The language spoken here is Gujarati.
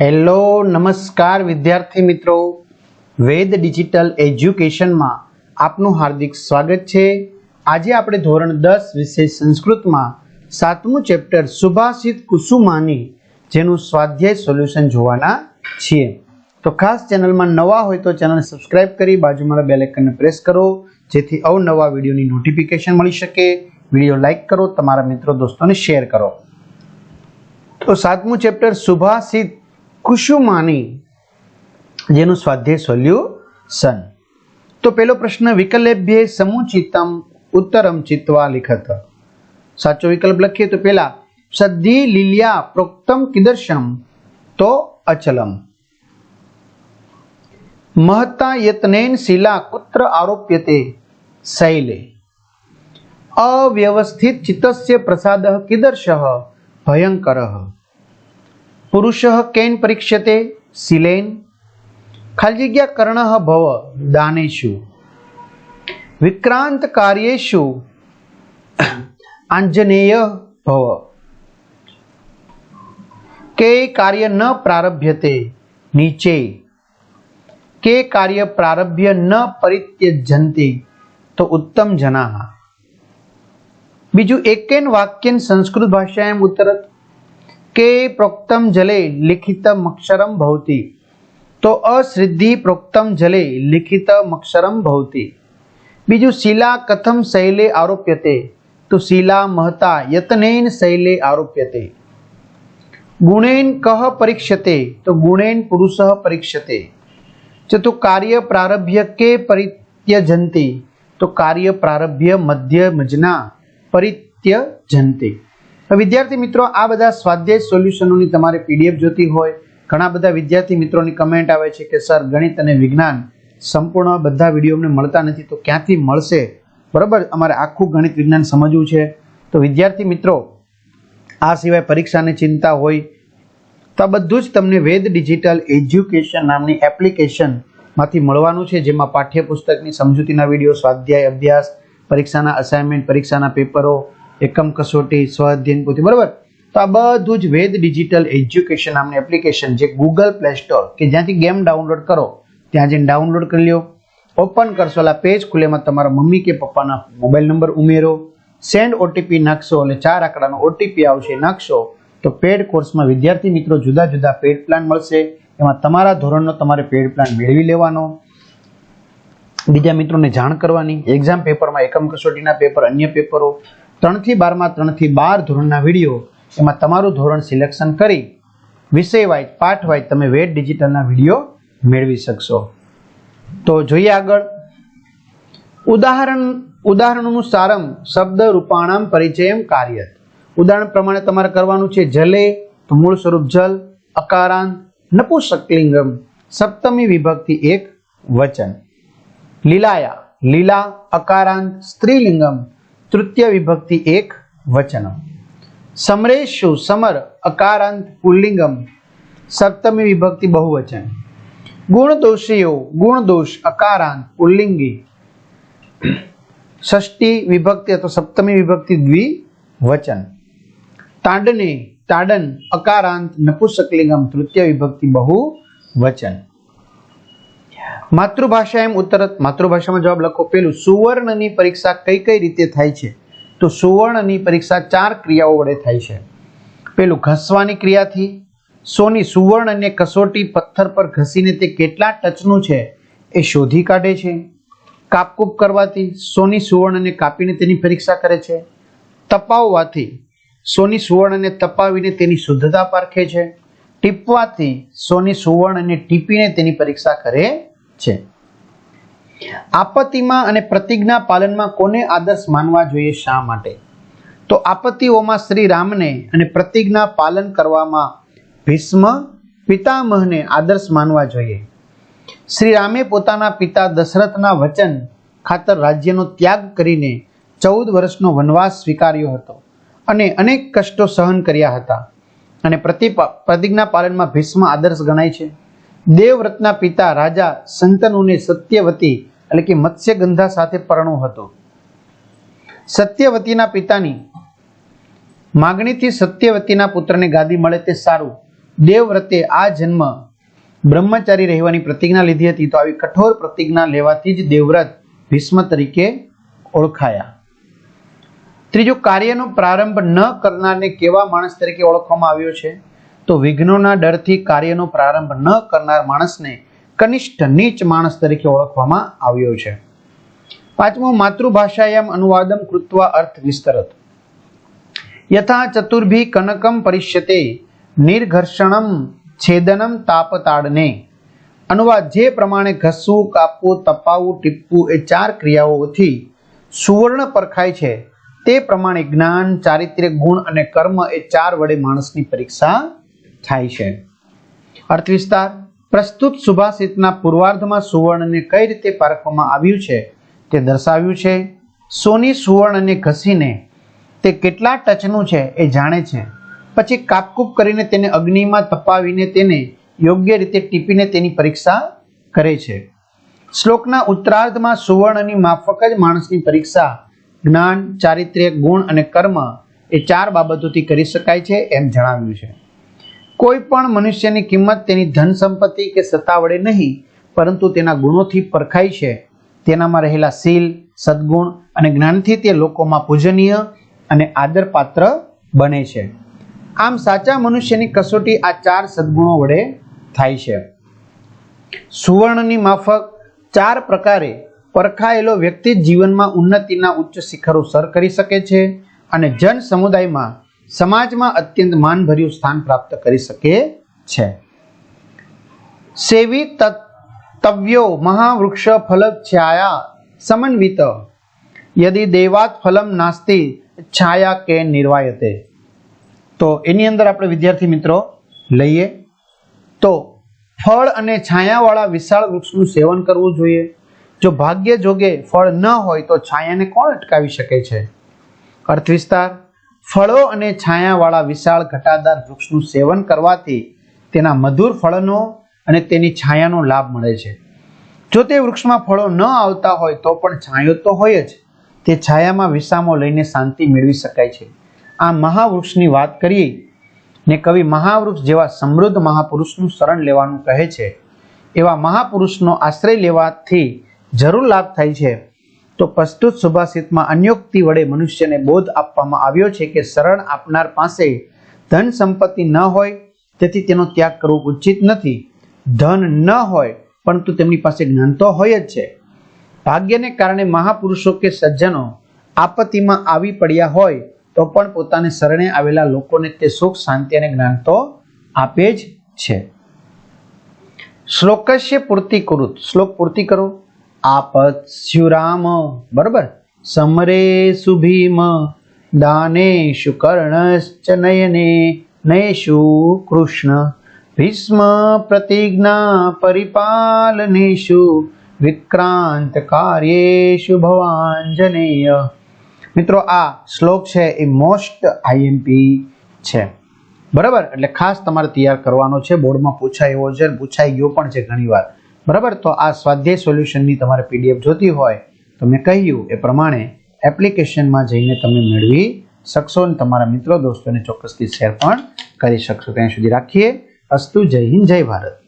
હેલો, નમસ્કાર વિદ્યાર્થી મિત્રો. વેદ ડિજિટલ એજ્યુકેશનમાં આપનું હાર્દિક સ્વાગત છે. આજે આપણે ધોરણ દસ વિષય સંસ્કૃતમાં સાતમું ચેપ્ટર સુભાષિત કુસુમાની જેનું સ્વાધ્યાય સોલ્યુશન જોવાના છીએ. તો ખાસ ચેનલમાં નવા હોય તો ચેનલને સબસ્ક્રાઇબ કરી બાજુમાં બેલ આઇકનને પ્રેસ કરો, જેથી અવનવા વિડીયોની નોટિફિકેશન મળી શકે. વીડિયો લાઇક કરો, તમારા મિત્રો, દોસ્તોને શેર કરો. તો સાતમું ચેપ્ટર સુભાષિત કુસુમાની જેનું સ્વાધ્યાય સોલ્યુશન તો પેલો પ્રશ્ન વિકલ્પભ્ય સમુચિતમ ઉત્તરમ ચિત્વા લિખત. સાચો વિકલ્પ લખીએ તો પેલા, સદ્ધિ લીલિયા પ્રોક્તમ કિદર્શમ તો અચલમ. મહતા યત્નેન શિલા કુત્ર આરોપ્યતે શૈલે. અવ્યવસ્થિત ચિત્તસ્ય પ્રસાદ કિદર્શ ભયંકરઃ. પુરુષः કેન પરીક્ષતે? શિલેન ખાલી જગ્યા કર્ણ ભવ દાનેશુ. વિક્રાંત કાર્યેશુ. આંજનેય ભવ. કે કાર્ય ન પ્રારભ્યતે? નીચે. કે કાર્ય પ્રારભ્ય ન પરિત્યજંતે તો ઉત્તમ જનાહ બીજું એકેન વાક્યન સંસ્કૃત ભાષાયામ ઉત્તરત કે પ્રોક્તમ જલે લિખિતમ અક્ષરમ ભવતી તો અશ્રિદ્ધિ પ્રોક્તમ જલે લિખિતમ અક્ષરમ ભવતી બીજું શિલા કથમ શૈલે આરોપ્યતે તો શિલા મહતા યતનેન શૈલે આરોપ્યતે ગુણેન કહ પરીક્ષતે તો ગુણેન પુરુષ પરીક્ષતે ચતુ કાર્ય પ્રારભ્ય કે પરિત્યજંતી તો કાર્ય પ્રારભ્ય મધ્ય મજના પરિત્યજંતી વિદ્યાર્થી મિત્રો, આ બધા સ્વાધ્યાય સોલ્યુશનોની તમારે પીડીએફ જોતી હોય, ઘણા બધા વિદ્યાર્થી મિત્રોની કમેન્ટ આવે છે કે, સર, ગણિત અને વિજ્ઞાન સંપૂર્ણ બધા વીડિયો અમને મળતા નથી, તો ક્યાંથી મળશે? બરાબર, અમારે આખું ગણિત વિજ્ઞાન સમજવું છે. તો વિદ્યાર્થી મિત્રો, આ સિવાય પરીક્ષાની ચિંતા હોય, તો આ બધું જ તમને વેદ ડિજિટલ એજ્યુકેશન નામની એપ્લિકેશનમાંથી મળવાનું છે, જેમાં પાઠ્યપુસ્તકની સમજૂતીના વીડિયો સ્વાધ્યાય અભ્યાસ, પરીક્ષાના અસાઇનમેન્ટ પરીક્ષાના પેપરો એકમ કસોટી, સ્વાધ્યન પોથી બરાબર? તો આ બધું જ વેદ ડિજિટલ એજ્યુકેશન નામની એપ્લિકેશન જે ગૂગલ પ્લે સ્ટોર કે જ્યાંથી ગેમ ડાઉનલોડ કરો, ત્યાં જઈને ડાઉનલોડ કરી લો ઓપન કરશો એટલે પેજ ખુલેમાં તમારા મમ્મી કે પપ્પાના મોબાઈલ નંબર ઉમેરો. સેન્ડ ઓટીપી નાખશો એટલે ચાર આંકડાનો ઓટીપી આવશે, નાખશો. તો પેડ કોર્સમાં વિદ્યાર્થી મિત્રો જુદા જુદા પેડ પ્લાન મળશે. એમાં તમારા ધોરણનો તમારે પેડ પ્લાન મેળવી લેવાનો. બીજા મિત્રોને જાણ કરવાની. એક્ઝામ પેપરમાં એકમ કસોટીના પેપર અન્ય પેપરો ત્રણથી બારમાં ત્રણથી બાર ધોરણના વીડિયો, એમાં તમારું ધોરણ સિલેક્શન કરી વિષય વાઇઝ પાઠ વાઇઝ તમે વેટ ડિજિટલના વીડિયો મેળવી શકશો. તો જોઈએ આગળ. ઉદાહરણ, ઉદાહરણનું સારમ શબ્દ રૂપાણામ પરિચયમ કાર્ય ઉદાહરણ પ્રમાણે તમારે કરવાનું છે જલે, તો મૂળ સ્વરૂપ જલ, અકારાંત, નપુસકલિંગમ, સપ્તમી વિભક્તિ એક વચન. લીલાયા, લીલા, અકારાંત, સ્ત્રીલિંગમ તૃતીય વિભક્તિ એક વચન સમરેશુ, સમર, અકારાંત, પુલ્લિંગમ. સપ્તમી વિભક્તિ બહુવચન. ગુણદોષીઓ, ગુણદોષ, અકારાંત, પુલ્લિંગી. ષષ્ઠી વિભક્તિ અથવા સપ્તમી વિભક્તિ દ્વિવચન. તાંડને, તાડન, અકારાંત, નપુસકલિંગમ, તૃતીય વિભક્તિ બહુ વચન માતૃભાષા એમ ઉત્તર, માતૃભાષામાં જવાબ લખો. પેલું સુવર્ણની પરીક્ષા કઈ કઈ રીતે થાય છે? તો સુવર્ણની પરીક્ષા ચાર ક્રિયાઓ વડે થાય છે. પેલું ઘસવાની ક્રિયાથી. સોની સુવર્ણ અને કસોટી પથ્થર પર ઘસીને તે કેટલા ટચનું છે એ શોધી કાઢે છે. કાપકૂપ કરવાથી સોની સુવર્ણને કાપીને તેની પરીક્ષા કરે છે. તપાવવાથી સોની સુવર્ણને તપાવીને તેની શુદ્ધતા પારખે છે. ટીપવાથી સોની સુવર્ણને ટીપીને તેની પરીક્ષા કરે છે. આપત્તિમાં અને પ્રતિજ્ઞા પાલનમાં કોને આદર્શ માનવા જોઈએ, શા માટે? તો આપત્તિઓમાં શ્રી રામને અને પ્રતિજ્ઞા પાલન કરવામાં ભીષ્મ પિતામહને આદર્શ માનવા જોઈએ. શ્રી રામે પોતાના પિતા દશરથના વચન ખાતર રાજ્યનો ત્યાગ કરીને ચૌદ વર્ષનો વનવાસ સ્વીકાર્યો હતો અને અનેક કષ્ટો સહન કર્યા હતા. અને પ્રતિ પ્રતિજ્ઞા પાલનમાં ભીષ્મ આદર્શ ગણાય છે. દેવવ્રતના પિતા રાજા સંતનુને સત્યવતી એટલે કે મત્સ્યગંધા સાથે પરણો હતો. સત્યવતીના પિતાની માગણીથી સત્યવતીના પુત્રને ગાદી મળે તે સારું. દેવવ્રતે આ જન્મ બ્રહ્મચારી રહેવાની પ્રતિજ્ઞા લીધી હતી તો આવી કઠોર પ્રતિજ્ઞા લેવાથી જ દેવવ્રત ભીષ્મ તરીકે ઓળખાયા. ત્રીજું, કાર્યનો પ્રારંભ ન કરનારને કેવા માણસ તરીકે ઓળખવામાં આવ્યો છે? તો વિઘ્નોના ડરથી કાર્યનો પ્રારંભ ન કરનાર માણસને કનિષ્ઠ નીચ માણસ તરીકે ઓળખવામાં આવ્યો છે. પાંચમું, માતૃભાષાયામ અનુવાદમ કૃત્વા અર્થ વિસ્તરત. યથા ચતુર્ભી કનકમ પરિષ્યતે નિર્ઘર્ષણમ છેદનમ તાપતાડને. અનુવાદ જે પ્રમાણે ઘસવું કાપવું તપાવવું ટીપવું એ ચાર ક્રિયાઓથી સુવર્ણ પરખાય છે, તે પ્રમાણે જ્ઞાન, ચારિત્ર્ય, ગુણ અને કર્મ એ ચાર વડે માણસની પરીક્ષા થાય છે. અર્થ વિસ્તાર, પ્રસ્તુત સુભાષિતના પૂર્વાર્ધમાં સુવર્ણને કઈ રીતે પારખવામાં આવ્યું છે તે દર્શાવ્યું છે. સોની સુવર્ણને ઘસીને તે કેટલા ટચનું છે એ જાણે છે. પછી કાપકૂપ કરીને તેને અગ્નિમાં તપાવીને તેને યોગ્ય રીતે ટીપીને તેની પરીક્ષા કરે છે. શ્લોકના ઉત્તરાર્ધમાં સુવર્ણની માફક જ માણસની પરીક્ષા, જ્ઞાન, ચારિત્ર્ય, ગુણ અને કર્મ એ ચાર બાબતોથી કરી શકાય છે એમ જણાવ્યું છે. કોઈ પણ મનુષ્યની કિંમત તેની ધન સંપત્તિ કે સત્તા વડે નહીં, પરંતુ તેના ગુણોથી પરખાય છે. તેનામાં રહેલા શીલ, સદગુણ અને જ્ઞાનથી તે લોકોમાં પૂજનીય અને આદરપાત્ર બને છે. આમ સાચા મનુષ્યની કસોટી આ ચાર સદગુણો વડે થાય છે. સુવર્ણની માફક ચાર પ્રકારે પરખાયેલો વ્યક્તિ જીવનમાં ઉન્નતિના ઉચ્ચ શિખરો સર કરી શકે છે અને જન સમુદાયમાં સમાજમાં અત્યંત માનભર્યું સ્થાન પ્રાપ્ત કરી શકે છે. સેવી તવ્યો મહાવૃક્ષ ફલ છાયા સમન્વિત. યદિ દેવાત ફલમ નાસ્તિ છાયા કે નિર્વાયતે. તો એની અંદર આપણે વિદ્યાર્થી મિત્રો લઈએ. તો ફળ અને છાયાવાળા વિશાળ વૃક્ષનું સેવન કરવું જોઈએ. જો ભાગ્ય જોગે ફળ ન હોય તો છાયાને કોણ અટકાવી શકે છે? અર્થ વિસ્તાર ફળો અને છાયાવાળા વિશાળ ઘટાદાર વૃક્ષનું સેવન કરવાથી તેના મધુર ફળનો અને તેની છાયાનો લાભ મળે છે. જો તે વૃક્ષમાં ફળો ન આવતા હોય તો પણ છાંયો તો હોય જ. તે છાયામાં વિસામો લઈને શાંતિ મેળવી શકાય છે. આ મહાવૃક્ષની વાત કરીએ ને કવિ મહાવૃક્ષ જેવા સમૃદ્ધ મહાપુરુષનું શરણ લેવાનું કહે છે. એવા મહાપુરુષનો આશ્રય લેવાથી જરૂર લાભ થાય છે. તો પ્રસ્તુત સુભાષિતમાં અન્યોક્તિ વડે મનુષ્યને બોધ આપવામાં આવ્યો છે કે શરણ આપનાર પાસે ધન સંપત્તિ ન હોય, તેથી તેનો ત્યાગ કરવો ઉચિત નથી. ધન ન હોય, પરંતુ તેમની પાસે જ્ઞાન તો હોય જ છે. ભાગ્યને કારણે મહાપુરુષો કે સજ્જનો આપત્તિમાં આવી પડ્યા હોય, તો પણ પોતાને શરણે આવેલા લોકોને તે સુખ, શાંતિ અને જ્ઞાન તો આપે જ છે. શ્લોકસ્ય પૂર્તિ કૃત શ્લોક પૂર્તિ કરો. આપત સ્યુરામ, બરોબર? સમરે સુભીમ, દાનેશુ કર્ણશ્ચ નયને, નયેશુ કૃષ્ણ. ભીષ્મ પ્રતિજ્ઞા પરિપાલનેશુ વિક્રાંત કાર્યેશુ ભવાંજનેય. મિત્રો, આ શ્લોક છે એ મોસ્ટ આઈએમપી છે. બરાબર? એટલે ખાસ તમારે તૈયાર કરવાનો છે. બોર્ડમાં પૂછાય એવો છે પૂછાઈ ગયો પણ છે ઘણીવાર. બરાબર? તો આ સ્વાધ્યાય સોલ્યુશનની તમારે પીડીએફ જોતી હોય તો મેં કહ્યું એ પ્રમાણે એપ્લિકેશનમાં જઈને તમે મેળવી શકશો અને તમારા મિત્રો, દોસ્તોને ચોક્કસથી શેર પણ કરી શકશો. ત્યાં સુધી રાખીએ. અસ્તુ, જય હિન્દ, જય ભારત.